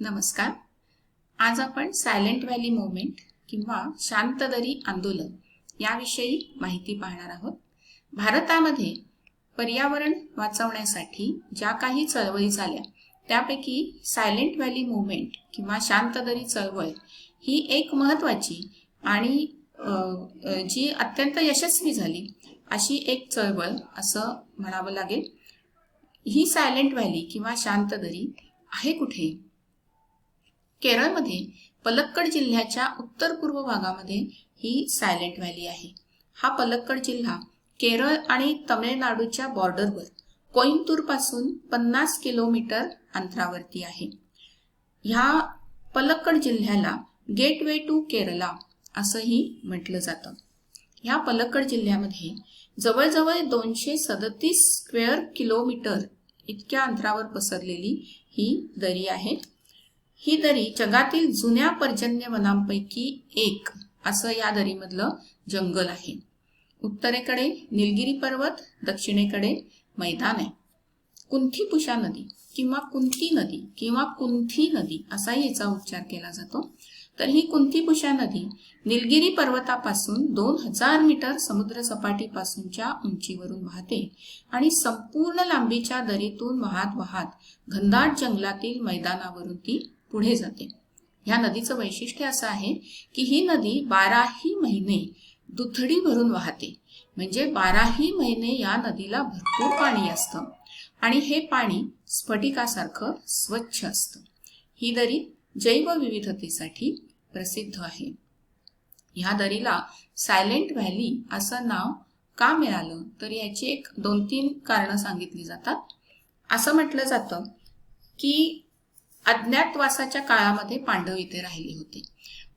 नमस्कार. आज आपण सायलेंट व्हॅली मुवमेंट किंवा शांतदरी आंदोलन याविषयी माहिती पाहणार आहोत. भारतामध्ये पर्यावरण वाचवण्यासाठी ज्या काही चळवळी झाल्या त्यापैकी सायलेंट व्हॅली मुवमेंट किंवा शांतदरी चळवळ ही एक महत्वाची आणि जी अत्यंत यशस्वी झाली अशी एक चळवळ असं म्हणावं लागेल. ही सायलेंट व्हॅली किंवा शांतदरी आहे कुठे? केरळमध्ये पलक्कड जिल्ह्याच्या उत्तर पूर्व भागामध्ये ही सायलेंट व्हॅली आहे. हा पलक्कड जिल्हा केरळ आणि तमिळनाडूच्या बॉर्डरवर कोईमतूरपासून पन्नास किलोमीटर अंतरावरती आहे. ह्या पलक्कड जिल्ह्याला गेटवे टू केरला असंही म्हटलं जातं. ह्या पलक्कड जिल्ह्यामध्ये जवळजवळ दोनशे सदतीस स्क्वेअर किलोमीटर इतक्या अंतरावर पसरलेली ही दरी आहे. ही दरी जगातील जुन्या पर्जन्य वनांपैकी एक असं या दरीमधलं जंगल आहे. उत्तरेकडे निलगिरी पर्वत दक्षिणेकडे मैदान. आहे कुंथीपुषा नदी किंवा कुंती नदी किंवा कुंथी नदी असाही याचा उच्चार केला जातो. तर ही कुंथीपुषा नदी निलगिरी पर्वतापासून दोन हजार मीटर समुद्र सपाटीपासूनच्या उंचीवरून वाहते आणि संपूर्ण लांबीच्या दरीतून वाहत वाहत घनदाट जंगलातील मैदानावरून ती पुढे जाते. ह्या नदीचं वैशिष्ट्य असं आहे की ही नदी बाराही महिने दुथडी भरून वाहते. म्हणजे बाराही महिने या नदीला भरपूर पाणी असतं. आणि हे पाणी स्फटिकासारखं स्वच्छ असतं. ही दरी जैवविविधतेसाठी प्रसिद्ध आहे. ह्या दरीला सायलेंट व्हॅली असं नाव का मिळालं? तर याची एक दोन तीन कारणं सांगितली जातात. असं म्हटलं जातं की अज्ञातवासाच्या काळामध्ये पांडव इथे राहिले होते.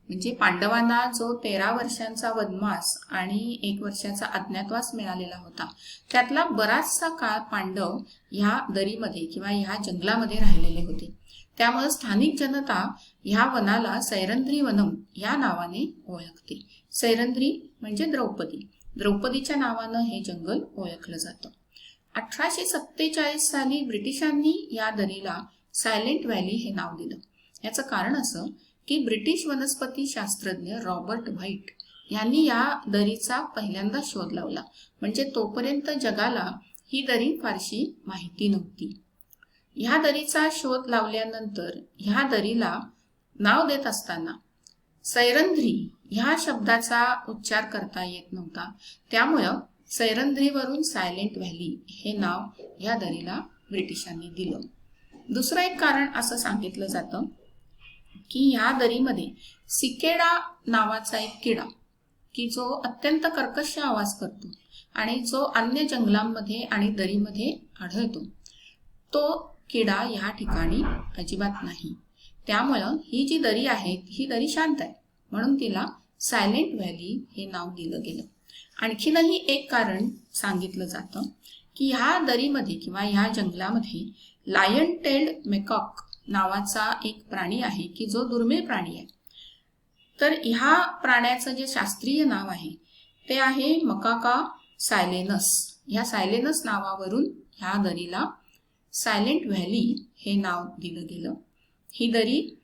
म्हणजे पांडवांना जो तेरा वर्षांचा वनवास आणि एक वर्षाचा अज्ञातवास मिळालेला होता त्यातला बराचसा काळ पांडव ह्या दरीमध्ये किंवा ह्या जंगलामध्ये राहिलेले होते. त्यामुळे स्थानिक जनता ह्या वनाला सैरंद्री वनम या नावाने ओळखते. सैरंद्री म्हणजे द्रौपदी. द्रौपदीच्या नावानं हे जंगल ओळखलं जातं. अठराशे सत्तेचाळीस साली ब्रिटिशांनी या दरीला सायलेंट व्हॅली हे नाव दिलं. याचं कारण असं की ब्रिटिश वनस्पती शास्त्रज्ञ रॉबर्ट व्हाईट यांनी या दरीचा पहिल्यांदा शोध लावला. म्हणजे तोपर्यंत जगाला ही दरी फारशी माहिती नव्हती. ह्या दरीचा शोध लावल्यानंतर ह्या दरीला नाव देत असताना सैरंध्री ह्या शब्दाचा उच्चार करता येत नव्हता. त्यामुळं सैरंध्रीवरून सायलेंट व्हॅली हे नाव ह्या दरीला ब्रिटिशांनी दिलं. दुसरं एक कारण असं सांगितलं जातं की ह्या दरीमध्ये सिकेडा नावाचा एक किडा की जो अत्यंत कर्कश आवाज करतो आणि जो अन्य जंगलांमध्ये आणि दरीमध्ये आढळतो तो किडा या ठिकाणी अजिबात नाही. त्यामुळं ही जी दरी आहे ही दरी शांत आहे. म्हणून तिला सायलेंट व्हॅली हे नाव दिलं गेलं. आणखीनही एक कारण सांगितलं जातं की ह्या दरीमध्ये किंवा ह्या जंगलामध्ये लायन टेल्ड मेकॉक नावाचा एक प्राणी आहे की जो दुर्मिळ प्राणी आहे. तर ह्या प्राण्याचं जे शास्त्रीय नाव आहे ते आहे मकाका सायलेनस. ह्या सायलेनस नावावरून ह्या दरीला सायलेंट व्हॅली हे नाव दिलं गेलं. ही दरी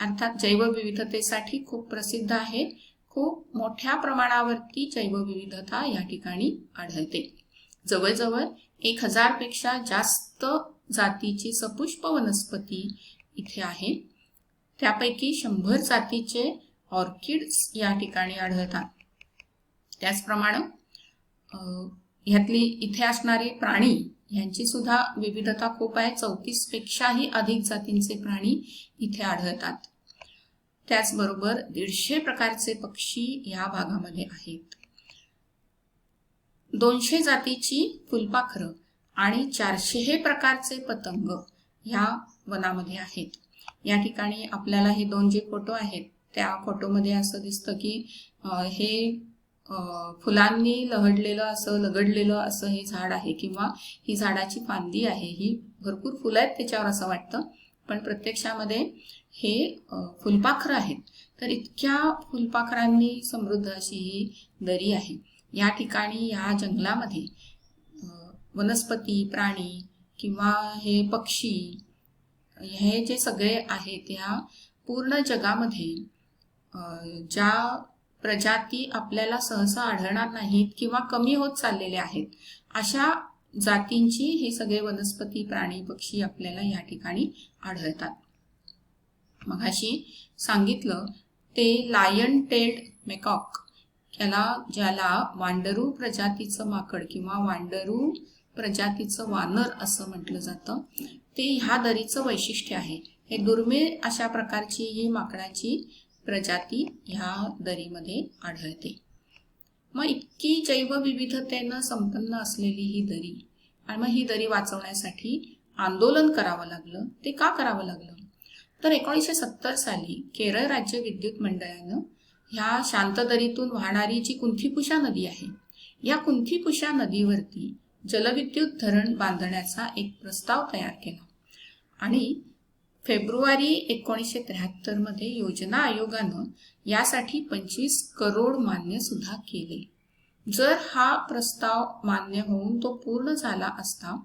अर्थात जैवविविधतेसाठी खूप प्रसिद्ध आहे. खूप मोठ्या प्रमाणावरती जैवविविधता या ठिकाणी आढळते. जवळजवळ एक हजारपेक्षा जास्त जातीची सपुष्प वनस्पती इथे आहे. त्यापैकी शंभर जातीचे ऑर्किड्स या ठिकाणी आढळतात. त्याचप्रमाणे ह्यातली इथे असणारे प्राणी यांची सुद्धा विविधता खूप आहे. चौतीस पेक्षाही अधिक जातींचे प्राणी इथे आढळतात. त्याचबरोबर दीडशे प्रकारचे पक्षी या भागामध्ये आहेत. दोनशे जातीची फुलपाखरं आणि चारशे हे प्रकारचे पतंग ह्या वनामध्ये आहेत. या ठिकाणी आपल्याला हे दोन जे फोटो आहेत त्या फोटोमध्ये असं दिसतं की हे फुलांनी लहडलेलं असं लगडलेलं असं हे झाड आहे किंवा ही झाडाची फांदी आहे ही भरपूर फुलं आहेत त्याच्यावर असं वाटतं. पण प्रत्यक्षामध्ये हे फुलपाखरं आहेत. तर इतक्या फुलपाखरांनी समृद्ध अशी ही दरी आहे. या ठिकाणी या जंगलामध्ये वनस्पती प्राणी किंवा हे पक्षी हे जे सगळे आहेत ह्या पूर्ण जगामध्ये ज्या प्रजाती आपल्याला सहसा आढळणार नाहीत किंवा कमी होत चाललेल्या आहेत अशा जातींची हे सगळे वनस्पती प्राणी पक्षी आपल्याला या ठिकाणी आढळतात. मगाशी सांगितलं ते लायन टेल्ड मेकॉक याला ज्याला वांडरू प्रजातीचं माकड किंवा वांडरू प्रजातीचं वानर असं म्हटलं जातं ते ह्या दरीचं वैशिष्ट्य आहे. हे दुर्मिळ अशा प्रकारची ही माकडाची प्रजाती ह्या दरीमध्ये आढळते. मग इतकी जैवविविधतेनं संपन्न असलेली ही दरी आणि मग ही दरी वाचवण्यासाठी आंदोलन करावं लागलं ते का करावं लागलं? तर एकोणीसशे सत्तर साली केरळ राज्य विद्युत मंडळानं ह्या शांतदरीतून वाहणारी जी कुंथीपुषा नदी आहे या कुंथीपुषा नदीवरती जलविद्युत धरण बांधण्याचा एक प्रस्ताव तयार केला. आणि फेब्रुवारी एकोणीसशे त्र्याहत्तरमध्ये योजना आयोगानं यासाठी पंचवीस करोड मान्य सुद्धा केले. जर हा प्रस्ताव मान्य होऊन तो पूर्ण झाला असता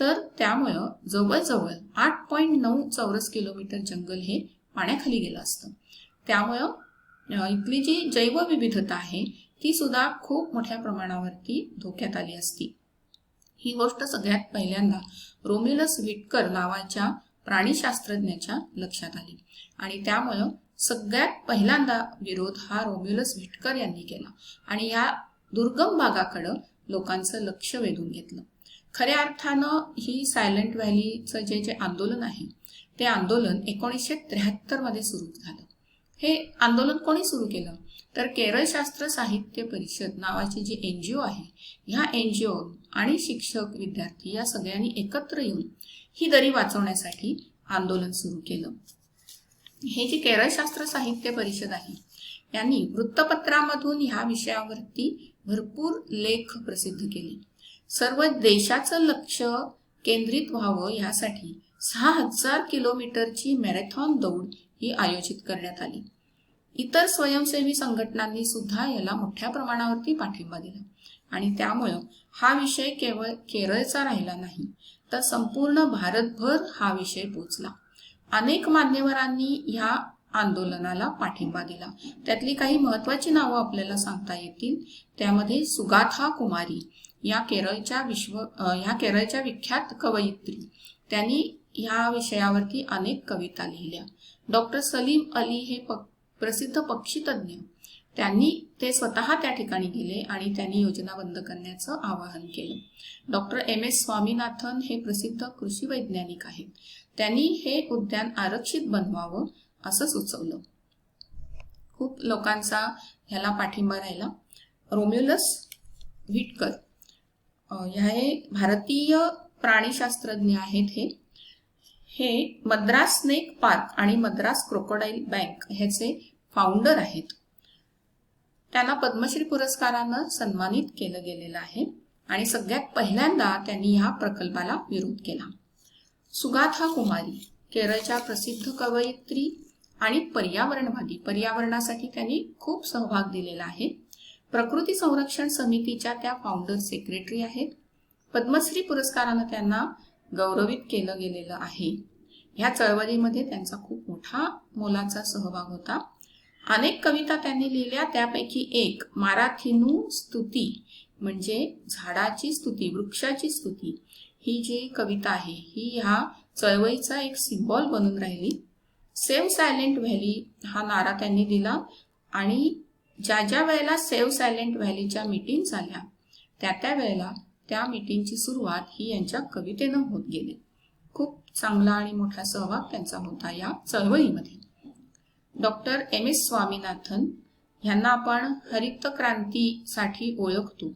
तर त्यामुळं जवळजवळ आठ पॉईंट नऊ चौरस किलोमीटर जंगल हे पाण्याखाली गेलं असतं. त्यामुळं इथली जी जैवविविधता आहे ती सुद्धा खूप मोठ्या प्रमाणावरती धोक्यात आली असती. ही गोष्ट सगळ्यात पहिल्यांदा रोमिलस विटकर नावाच्या प्राणीशास्त्रज्ञाच्या लक्षात आली. आणि त्यामुळं सगळ्यात पहिल्यांदा विरोध हा रोम्युलस विटकर यांनी केला. आणि या दुर्गम भागाकडं लोकांचं लक्ष वेधून घेतलं. खऱ्या अर्थानं ही सायलेंट व्हॅलीचं जे जे आंदोलन आहे ते आंदोलन एकोणीसशे त्र्याहत्तरमध्ये सुरू झालं. हे आंदोलन कोणी सुरू केलं? तर केरळ शास्त्र साहित्य परिषद नावाची जी एन जी ओ आहे ह्या एन जी ओ आणि शिक्षक विद्यार्थी या सगळ्यांनी एकत्र येऊन ही दरी वाचवण्यासाठी आंदोलन सुरू केलं. हे जी केरळ शास्त्र साहित्य परिषद आहे यांनी वृत्तपत्रामधून ह्या विषयावरती भरपूर लेख प्रसिद्ध केले. सर्व देशाचं लक्ष केंद्रित व्हावं यासाठी सहा हजार किलोमीटरची मॅरेथॉन दौड ही आयोजित करण्यात आली. इतर स्वयंसेवी संघटनांनी सुद्धा याला मोठ्या प्रमाणावरती पाठिंबा दिला. आणि त्यामुळं हा विषय केवळ केरळचा राहिला नाही तर संपूर्ण भारतभर हा विषय पोचला. अनेक मान्यवरांनी ह्या आंदोलनाला पाठिंबा दिला. त्यातली काही महत्वाची नावं आपल्याला सांगता येतील. त्यामध्ये सुगाथा कुमारी या केरळच्या विश्व ह्या केरळच्या विख्यात कवयित्री. त्यांनी ह्या विषयावरती अनेक कविता लिहिल्या. डॉक्टर सलीम अली हे प प्रसिद्ध पक्षीतज्ञ त्यांनी ते स्वतः त्या ठिकाणी गेले आणि त्यांनी योजना बंद करण्याचं आवाहन केलं. डॉक्टर एम एस स्वामीनाथन हे प्रसिद्ध कृषी वैज्ञानिक आहेत. त्यांनी हे उद्यान आरक्षित बनवावं असं सुचवलं खूप लोकांचा ह्याला पाठिंबा राहिला. रोम्युलस व्हिटकर अं, हे भारतीय प्राणीशास्त्रज्ञ आहेत हे. हे मद्रास स्नेक पार्क आणि मद्रास क्रोकोडाईल बँक ह्याचे फाउंडर आहेत. त्यांना पद्मश्री पुरस्कारानं सन्मानित केलं गेलेलं आहे आणि सगळ्यात पहिल्यांदा त्यांनी ह्या प्रकल्पाला विरोध केला. सुगाथा कुमारी केरळच्या प्रसिद्ध कवयित्री आणि पर्यावरणवादी पर्यावरणासाठी त्यांनी खूप सहभाग दिलेला आहे. प्रकृती संरक्षण समितीच्या त्या फाउंडर सेक्रेटरी आहेत. पद्मश्री पुरस्कारानं त्यांना गौरवित केलं गेलेलं आहे. ह्या चळवळीमध्ये त्यांचा खूप मोठा मोलाचा सहभाग होता. अनेक कविता त्यांनी लिहिल्या. त्यापैकी एक माराथिनू स्तुती म्हणजे झाडाची स्तुती वृक्षाची स्तुती. ही जी कविता आहे ही ह्या चळवळीचा एक सिम्बॉल बनून राहिली. सेव्ह सायलेंट व्हॅली हा नारा त्यांनी दिला आणि ज्या ज्या वेळेला सेव्ह सायलेंट व्हॅलीच्या मीटिंग झाल्या त्या त्या वेळेला त्या मीटिंगची सुरुवात ही यांच्या कवितेनं होत गेली. खूप चांगला आणि मोठा सहभाग त्यांचा होता या चळवळीमध्ये. डॉक्टर एम एस स्वामीनाथन ह्यांना आपण हरित क्रांतीसाठी ओळखतो.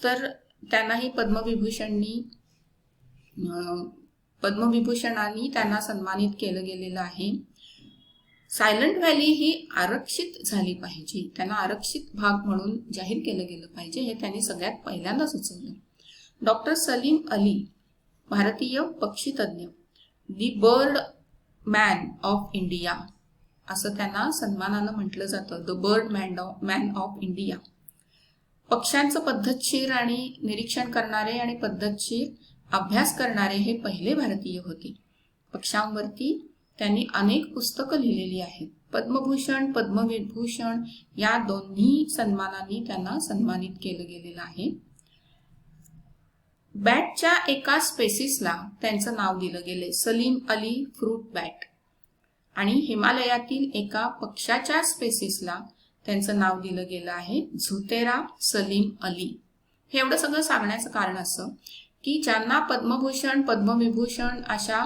तर त्यांनाही पद्मविभूषणनी पद्मविभूषणांनी त्यांना सन्मानित केलं गेलेलं आहे. सायलंट व्हॅली ही आरक्षित झाली पाहिजे. त्यांना आरक्षित भाग म्हणून जाहीर केलं गेलं पाहिजे हे त्यांनी सगळ्यात पहिल्यांदा सुचवलं डॉक्टर सलीम अली भारतीय पक्षीतज्ञ the bird man of India असं त्यांना सन्मानानं म्हटलं जातं. The bird man of man of India पक्ष्यांचं पद्धतशीर आणि निरीक्षण करणारे आणि पद्धतशीर अभ्यास करणारे हे पहिले भारतीय होते. पक्ष्यांवरती त्यांनी अनेक पुस्तकं लिहिलेली आहेत. पद्मभूषण पद्मविभूषण या दोन्ही सन्मानांनी त्यांना सन्मानित केलं गेलेलं आहे. बॅटच्या एका स्पेसिसला त्यांचं नाव दिलं गेले सलीम अली फ्रूट बॅट. आणि हिमालयातील एका पक्षाच्या स्पेसिसला त्यांचं नाव दिलं गेलं आहे झुतेरा सलीम अली. हे एवढं सगळं सांगण्याचं कारण असं की ज्यांना पद्मभूषण पद्मविभूषण अशा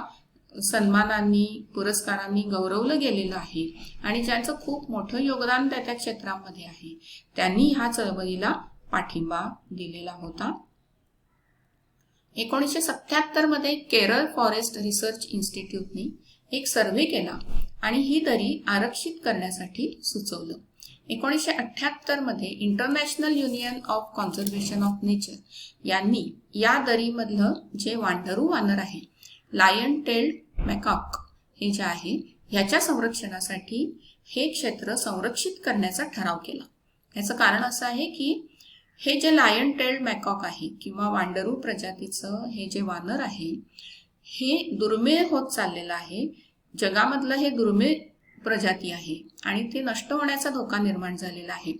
सन्मानांनी पुरस्कारांनी गौरवलं गेलेलं आहे आणि ज्यांचं खूप मोठं योगदान त्या त्या क्षेत्रामध्ये आहे त्यांनी ह्या चळवळीला पाठिंबा दिलेला होता. एकोणीसशे सत्त्याहत्तरमध्ये केरळ फॉरेस्ट रिसर्च इन्स्टिट्यूटने एक सर्व्हे केला आणि ही दरी आरक्षित करण्यासाठी सुचवलं. एकोणीसशे अठ्ठ्याहत्तरमध्ये international union of conservation of nature यांनी या दरीमधलं जे वांडरू वानर आहे लायन टेल्ड मॅकॉक हे जे आहे ह्याच्या संरक्षणासाठी हे क्षेत्र संरक्षित करण्याचा ठराव केला. याचं कारण असं आहे की हे जे लायन टेल्ड मॅकॉक आहे किंवा वांडरू प्रजातीचं हे जे वानर आहे हे दुर्मिळ होत चाललेलं आहे. जगामधलं हे दुर्मिळ प्रजाती आहे आणि ते नष्ट होण्याचा धोका निर्माण झालेला आहे.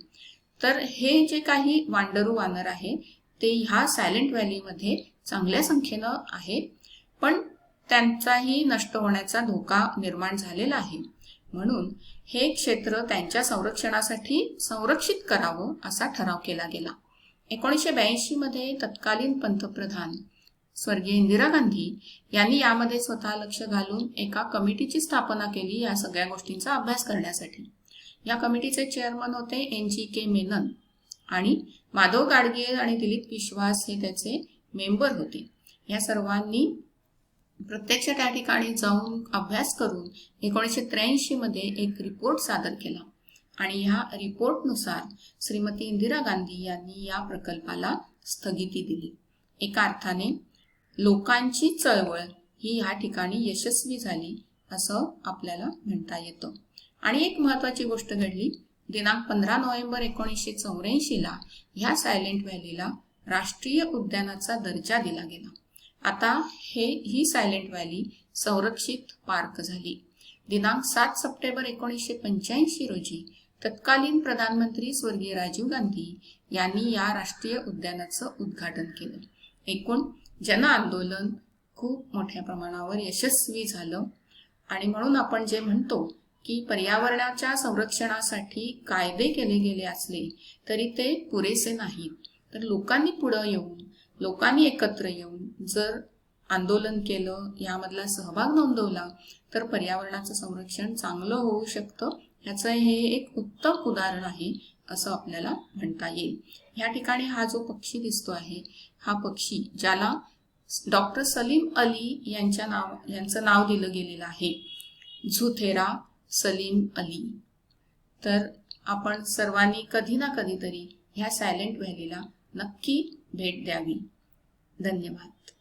तर हे जे काही वांडरू वानर आहे ते ह्या सायलेंट व्हॅलीमध्ये चांगल्या संख्येनं आहे पण त्यांचाही नष्ट होण्याचा धोका निर्माण झालेला आहे. म्हणून हे क्षेत्र त्यांच्या संरक्षणासाठी संरक्षित करावं असा ठराव केला गेला. एकोणीसशे ब्याऐंशीमध्ये तत्कालीन पंतप्रधान स्वर्गीय इंदिरा गांधी यांनी यामध्ये स्वतः लक्ष घालून एका कमिटीची स्थापना केली या सगळ्या गोष्टींचा अभ्यास करण्यासाठी. या कमिटीचे चेअरमन होते एन जी के मेनन आणि माधव गाडगे आणि दिलीप विश्वास हे त्याचे मेंबर होते. या सर्वांनी प्रत्यक्ष त्या ठिकाणी जाऊन अभ्यास करून एकोणीसशे त्र्याऐंशीमध्ये एक रिपोर्ट सादर केला. आणि ह्या रिपोर्टनुसार श्रीमती इंदिरा गांधी यांनी या प्रकल्पाला स्थगिती दिली. एका अर्थाने लोकांची चळवळ ही ह्या ठिकाणी यशस्वी झाली असं आपल्याला म्हणता येतं. आणि एक महत्वाची गोष्ट घडली. दिनांक पंधरा नोव्हेंबर एकोणीसशे चौऱ्याऐंशीला ह्या सायलेंट व्हॅलीला राष्ट्रीय उद्यानाचा दर्जा दिला गेला. आता हे ही सायलेंट व्हॅली संरक्षित पार्क झाली. दिनांक सात सप्टेंबर एकोणीसशे पंच्याऐंशी रोजी तत्कालीन प्रधानमंत्री स्वर्गीय राजीव गांधी यांनी या राष्ट्रीय उद्यानाचं उद्घाटन केलं. एकूण जन आंदोलन खूप मोठ्या प्रमाणावर यशस्वी झालं. आणि म्हणून आपण जे म्हणतो की पर्यावरणाच्या संरक्षणासाठी कायदे केले गेले असले तरी ते पुरेसे नाहीत. तर लोकांनी पुढं येऊन लोकांनी एकत्र येऊन जर आंदोलन केलं यामधला सहभाग नोंदवला तर पर्यावरणाचं संरक्षण चांगलं होऊ शकतं. याचं हे एक उत्तम उदाहरण आहे असं आपल्याला म्हणता येईल. ह्या ठिकाणी हा जो पक्षी दिसतो आहे हा पक्षी ज्याला डॉक्टर सलीम अली यांच्या नाव यांचं नाव दिलं गेलेलं आहे. झुथेरा सलीम अली. तर आपण सर्वांनी कधी ना कधीतरी ह्या सायलेंट व्हॅलीला नक्की भेट द्यावी. धन्यवाद.